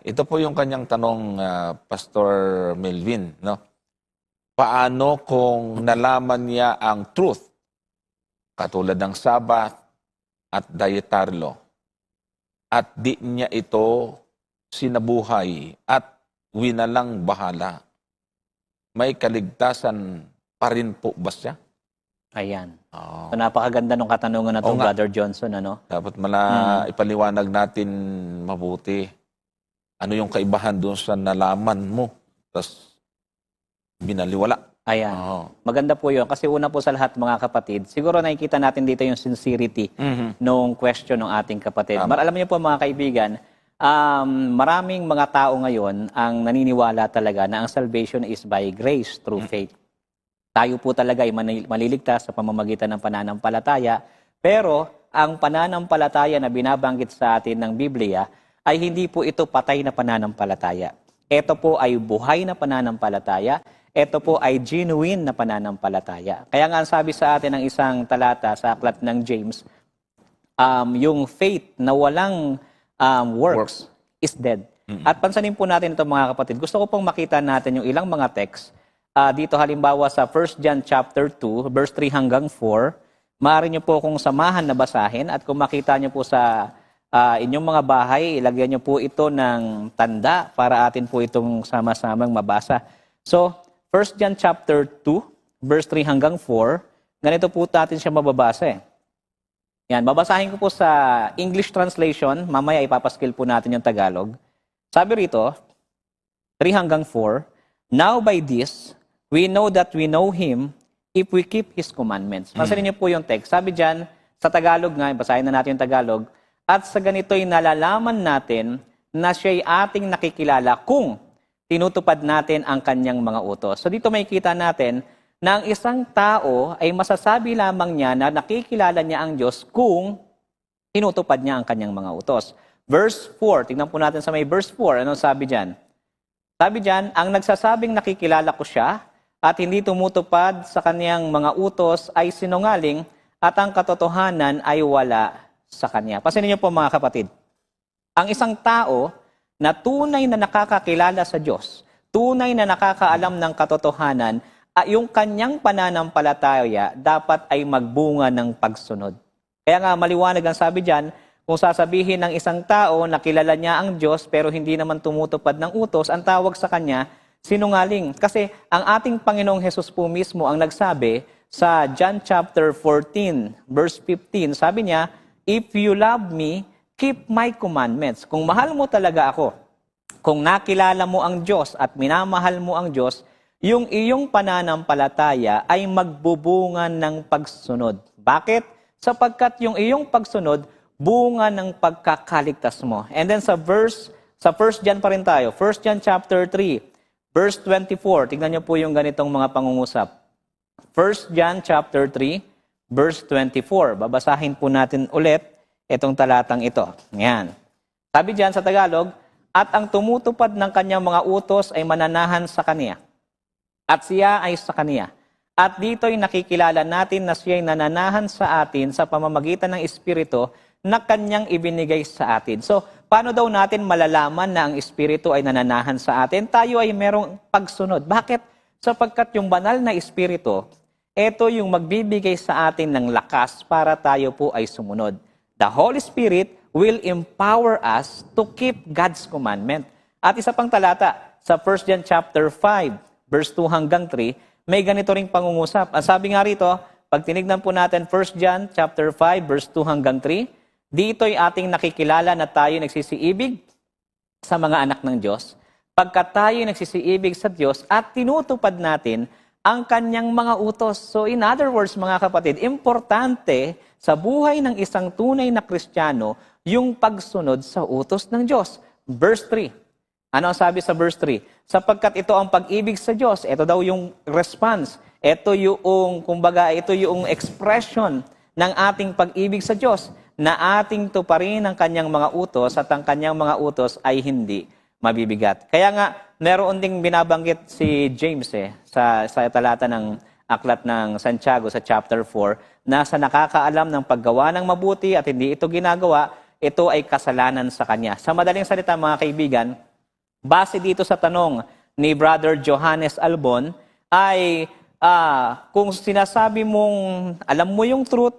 Ito po yung kanyang tanong, ah, Pastor Melvin, no? Paano kung nalaman niya ang truth, katulad ng Sabbath at dietary law, at di niya ito sinabuhay at winalang bahala? May kaligtasan pa rin po ba siya? Ayan. Oo. So, napakaganda ng katanungan na Oo to, nga. Brother Johnson, ano? Dapat mala ipaliwanag natin mabuti. Ano yung kaibahan doon sa nalaman mo? Tapos binaliwala. Ayan. Oo. Maganda po yun. Kasi una po sa lahat, mga kapatid, siguro nakikita natin dito yung sincerity Mhm. nung question ng ating kapatid. Tama. Mar- alam niyo po mga kaibigan, um, maraming mga tao ngayon ang naniniwala talaga na ang salvation is by grace through faith. Tayo po talaga ay mani- maliligtas sa pamamagitan ng pananampalataya. Pero ang pananampalataya na binabanggit sa atin ng Biblia ay hindi po ito patay na pananampalataya. Ito po ay buhay na pananampalataya. Ito po ay genuine na pananampalataya. Kaya nga ang sabi sa atin ng isang talata sa aklat ng James, um, yung faith na walang um, works, is dead. At pansanin po natin ito mga kapatid. Gusto ko pong makita natin yung ilang mga text. Ah, dito halimbawa sa 1 John chapter 2, verse 3 hanggang 4. Maaari niyo po kung samahan na basahin at kung makita niyo po sa ah, inyong mga bahay, ilagyan niyo po ito ng tanda para atin po itong sama-samang mabasa. So, 1 John chapter 2, verse 3 hanggang 4, ganito po natin siya mababasa eh. Yan, babasahin ko po sa English translation, mamaya ipapaskill po natin yung Tagalog. Sabi rito, 3 hanggang 4, Now by this, we know that we know Him if we keep His commandments. Pansinin niyo po yung text. Sabi dyan, sa Tagalog nga, basahin na natin yung Tagalog, at sa ganito'y nalalaman natin na siya'y ating nakikilala kung tinutupad natin ang kanyang mga utos. So dito makikita natin na ang isang tao ay masasabi lamang niya na nakikilala niya ang Diyos kung tinutupad niya ang kanyang mga utos. Verse 4, tingnan po natin sa may verse 4, ano sabi diyan? Sabi diyan, ang nagsasabing nakikilala ko siya at hindi tumutupad sa kanyang mga utos ay sinungaling at ang katotohanan ay wala sa kanya. Pasinin niyo po mga kapatid. Ang isang tao na tunay na nakakakilala sa Diyos, tunay na nakakaalam ng katotohanan, yung kanyang pananampalataya dapat ay magbunga ng pagsunod. Kaya nga maliwanag ang sabi diyan, kung sasabihin ng isang tao na kilala niya ang Diyos pero hindi naman tumutupad ng utos, ang tawag sa kanya, sinungaling. Kasi ang ating Panginoong Hesus po mismo ang nagsabi sa John chapter 14, verse 15, sabi niya, If you love me, keep my commandments. Kung mahal mo talaga ako, kung nakilala mo ang Diyos at minamahal mo ang Diyos, yung iyong pananampalataya ay magbubunga ng pagsunod. Bakit? Sapagkat yung iyong pagsunod, bunga ng pagkakaligtas mo. And then sa verse, sa 1 John pa rin tayo, 1 John chapter 3, verse 24, tignan niyo po yung ganitong mga pangungusap. 1 John chapter 3, verse 24. Babasahin po natin ulit itong talatang ito. Yan. Sabi diyan sa Tagalog, at ang tumutupad ng kanyang mga utos ay mananahan sa kaniya. At siya ay sa kaniya. At dito'y nakikilala natin na siya'y nananahan sa atin sa pamamagitan ng Espiritu na kanyang ibinigay sa atin. So, paano daw natin malalaman na ang Espiritu ay nananahan sa atin? Tayo ay merong pagsunod. Bakit? Sapagkat yung banal na Espiritu, ito yung magbibigay sa atin ng lakas para tayo po ay sumunod. The Holy Spirit will empower us to keep God's commandment. At isa pang talata, sa 1 John chapter 5, verse 2 hanggang 3, may ganito ring pangungusap. Ang sabi nga rito, pag tinignan po natin 1 John chapter 5, verse 2 hanggang 3, dito'y ating nakikilala na tayo nagsisiibig sa mga anak ng Diyos, pagkat tayo nagsisiibig sa Diyos at tinutupad natin ang kanyang mga utos. So in other words, mga kapatid, importante sa buhay ng isang tunay na Kristiyano yung pagsunod sa utos ng Diyos. Verse 3. Ano ang sabi sa verse 3? Sapagkat ito ang pag-ibig sa Diyos. Ito daw yung response. Ito yung, kumbaga, ito yung expression ng ating pag-ibig sa Diyos na ating tuparin ang kanyang mga utos at ang kanyang mga utos ay hindi mabibigat. Kaya nga, meron ding binabanggit si James eh, sa, sa talata ng aklat ng Santiago sa chapter 4 na sa nakakaalam ng paggawa ng mabuti at hindi ito ginagawa, ito ay kasalanan sa kanya. Sa madaling salita mga kaibigan, base dito sa tanong ni Brother Johannes Albon, ay ah, kung sinasabi mong alam mo yung truth,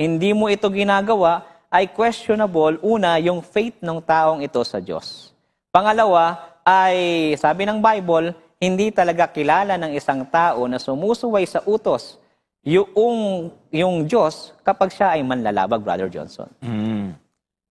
hindi mo ito ginagawa, ay questionable, una, yung faith ng taong ito sa Diyos. Pangalawa, ay sabi ng Bible, hindi talaga kilala ng isang tao na sumusuway sa utos yung, yung Diyos kapag siya ay manlalabag, Brother Johnson. Mm.